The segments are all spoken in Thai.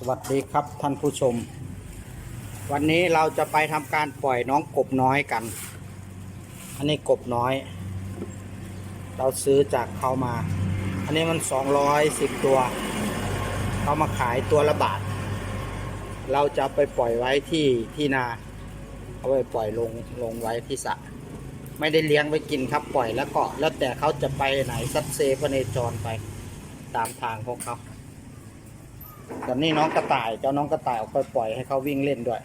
สวัสดีครับท่านผู้ชม วันนี้เราจะไปทำการปล่อยน้องกบน้อยกัน อันนี้กบน้อย เราซื้อจากเขามา อันนี้มัน210ตัวเขามาขายตัวละบาท เราจะไปปล่อยไว้ที่ที่นาเอาไปปล่อยลงลงไว้ที่สระไม่ได้เลี้ยงไว้กินครับปล่อยแล้วก็แล้วแต่เขาจะไปไหนซัดเซพเนจรไปตามทางของเขา ตอนนี้น้องกระต่ายเจ้าน้องกระต่ายออกไปปล่อยให้เขาวิ่งเล่นด้วย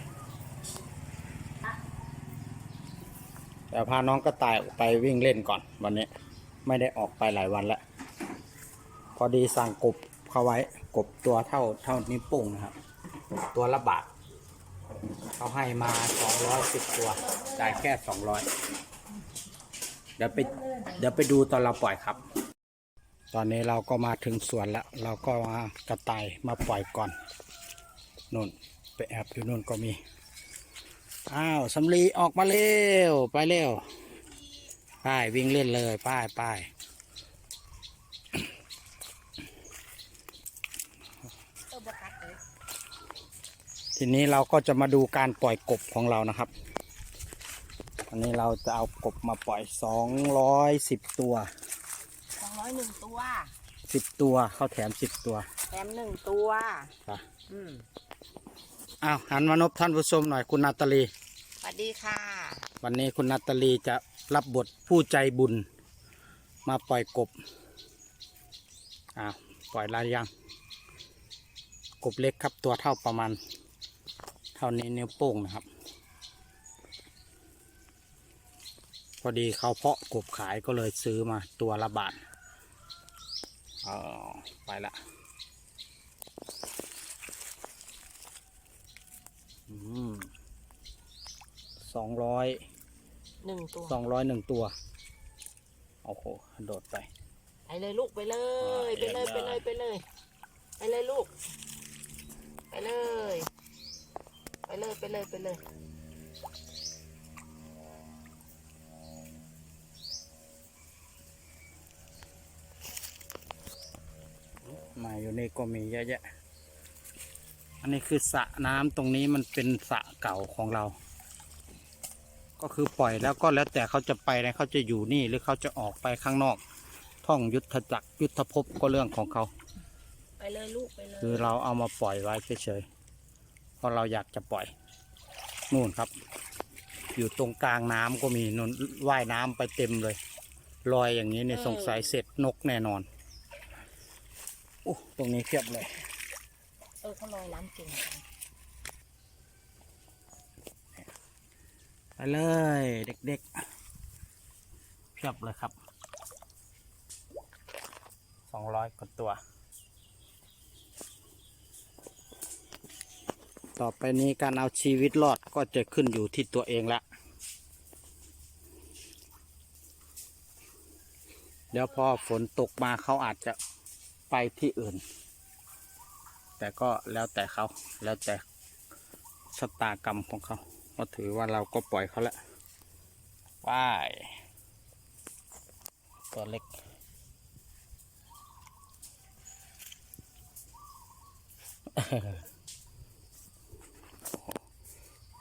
แต่พาน้องกระต่ายออกไปวิ่งเล่นก่อนวันนี้ ไม่ได้ออกไปหลายวันแล้ว พอดีสั่งกบเขาไว้กบตัวเท่าเท่านิ้วโป้งนะครับตัวละบาทเขาให้มาสองร้อยสิบตัวจ่ายแค่สองร้อยเดี๋ยวไปเดี๋ยวไปดูตอนเราปล่อยครับ ตอนนี้เราก็มาถึงสวนแล้ว เราก็มากระต่ายมาปล่อยก่อนนู่นไปแอบอยู่นู่นก็มี อ้าวสำลีออกมาเร็ว ไปเร็วไปวิ่งเล่นเลยไปไปทีนี้เราก็จะมาดูการปล่อยกบของเรานะครับ อันนี้เราจะเอากบมาปล่อยสองร้อยสิบตัว องร้อยหนึ่งตัวสิบตัวเขาแถมสิบตัว แถมหนึ่งตัวไปอืมอ้าวหันมานพท่านผู้ชมหน่อยคุณนาตาลี สวัสดีค่ะ วันนี้คุณนาตาลีจะรับบทผู้ใจบุญ มาปล่อยกบ อ้าว ปล่อยลายยัง กบเล็กครับตัวเท่าประมาณ เท่านี้นิ้วโป้งนะครับ พอดีเขาเพาะกบขายก็เลยซื้อมาตัวละบาท เออไปละอืมสองร้อยหนึ่งตัวสองร้อยหนึ่งตัว โอ้โห โดดไป ไปเลยลูกไปเลยอ่าไปเลยเยี่ไปยมเลเลยยไปเลย ไปเลยลูก ไปเลย ไปเลยไปเลยไปเลย มาอยู่นี่ก็มีเยอะแยะ อันนี้คือสระน้ำตรงนี้มันเป็นสระเก่าของเรา ก็คือปล่อยแล้วก็แล้วแต่เขาจะไปนะเขาจะอยู่นี่หรือเขาจะออกไปข้างนอก ท่องยุทธจักรยุทธภพก็เรื่องของเขาไปเลยลูกไปเลยคือเราเอามาปล่อยไว้เฉยๆเพราะเราอยากจะปล่อยนู่นครับ อยู่ตรงกลางน้ำก็มีนนว่ายน้ำไปเต็มเลยลอยอย่างนี้เนี่ยสงสัยเสร็จนกแน่นอนโอ้ตรงนี้เพียบเลย เออเขาลอยน้ำเก่งจังไปเลยเด็กๆเพียบเลยครับ สองร้อยกว่าตัว ต่อไปนี้การเอาชีวิตรอดก็จะขึ้นอยู่ที่ตัวเองละ เดี๋ยวพอฝนตกมาเขาอาจจะ ไปที่อื่น แต่ก็แล้วแต่เขาแล้วแต่ชะตากรรมของเขาก็ถือว่าเราก็ปล่อยเขาแล้วว่ายตัวเล็ก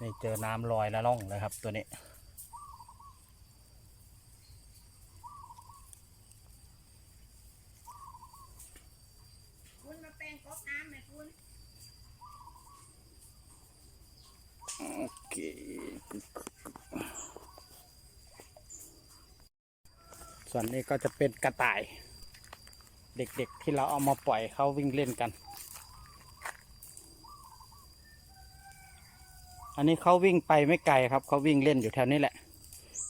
นี่เจอน้ำลอยแล้วล่องเลยครับตัวนี้ คุณมาแปลงก๊อกน้ำไหมคุณ ส่วนนี้ก็จะเป็นกระต่าย เด็กๆที่เราเอามาปล่อยเขาวิ่งเล่นกัน อันนี้เขาวิ่งไปไม่ไกลครับเขาวิ่งเล่นอยู่แถวนี้แหละ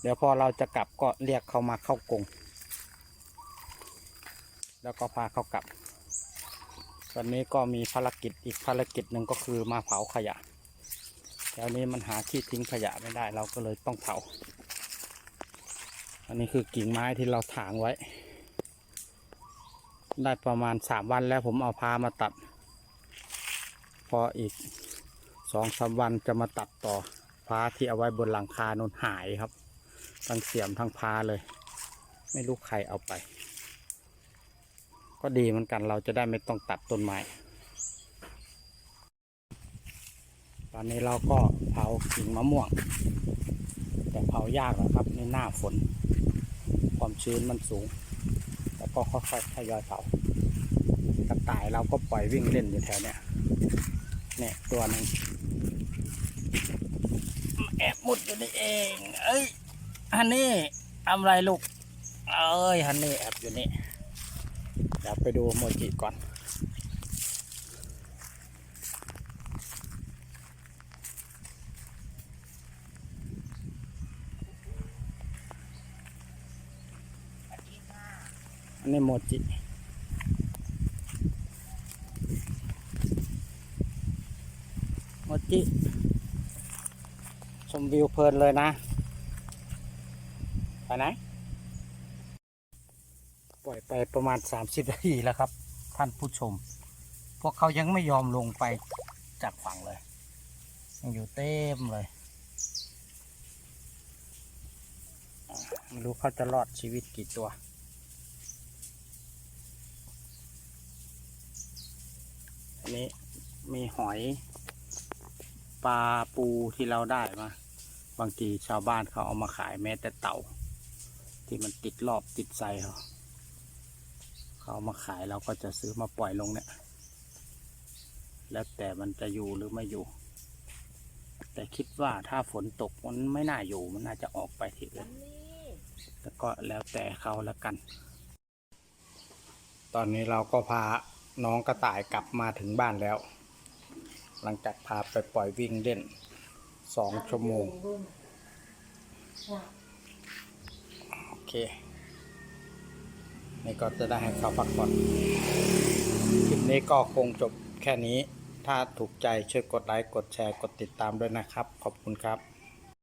เดี๋ยวพอเราจะกลับก็เรียกเขามาเข้ากรงแล้วก็พาเขากลับวันนี้ก็มีภารกิจอีกภารกิจหนึ่งก็คือมาเผาขยะ แถวนี้มันหาที่ทิ้งขยะไม่ได้เราก็เลยต้องเผา อันนี้คือกิ่งไม้ที่เราถางไว้ ได้ประมาณสามวันแล้วผมเอาพามาตัด พออีกสองสามวันจะมาตัดต่อพาที่เอาไว้บนหลังคานนหายครับ ทั้งเสียมทั้งพาเลย ไม่รู้ใครเอาไป ก็ดีเหมือนกันเราจะได้ไม่ต้องตัดต้นไม้ ตอนนี้เราก็เผากิ่งมะม่วง แต่เผายากนะครับในหน้าฝน ความชื้นมันสูง แล้วก็ค่อยๆทยอยเผากระต่ายเราก็ปล่อยวิ่งเล่นอยู่แถวเนี้ยเนี่ยตัวหนึงแอบมุดอยู่นี่เอง เอ้ยฮันนี่ทำไรลูก เอ้ยฮันนี่แอบอยู่นี่เดี๋ยวไปดูโมจิก่อน อันนี้โมจิโมจิชมวิวเพลินเลยนะ ไปไหน ปล่อยไปประมาณ 30นาทีแล้วครับ ท่านผู้ชม พวกเขายังไม่ยอมลงไปจากฝั่งเลย ยังอยู่เต็มเลยไม่รู้เขาจะรอดชีวิตกี่ตัว นี้ มีหอยปลาปูที่เราได้มา บางทีชาวบ้านเขาเอามาขายแม้แต่เต่า ที่มันติดรอบติดไซเขาเขามาขายเราก็จะซื้อมาปล่อยลงเนี่ย แล้วแต่มันจะอยู่หรือไม่อยู่ แต่คิดว่าถ้าฝนตกมันไม่น่าอยู่มันน่าจะออกไปที่อื่นนี่แล้วก็แล้วแต่เขาแล้วกัน ตอนนี้เราก็พา น้องกระต่ายกลับมาถึงบ้านแล้ว หลังจากพาไปปล่อยวิ่งเล่นสองชั่วโมง โอเค นี่ก็จะได้ให้เขาพักผ่อนคลิปนี้ก็คงจบแค่นี้ ถ้าถูกใจช่วยกดไลค์ กดแชร์ กดติดตามด้วยนะครับ ขอบคุณครับ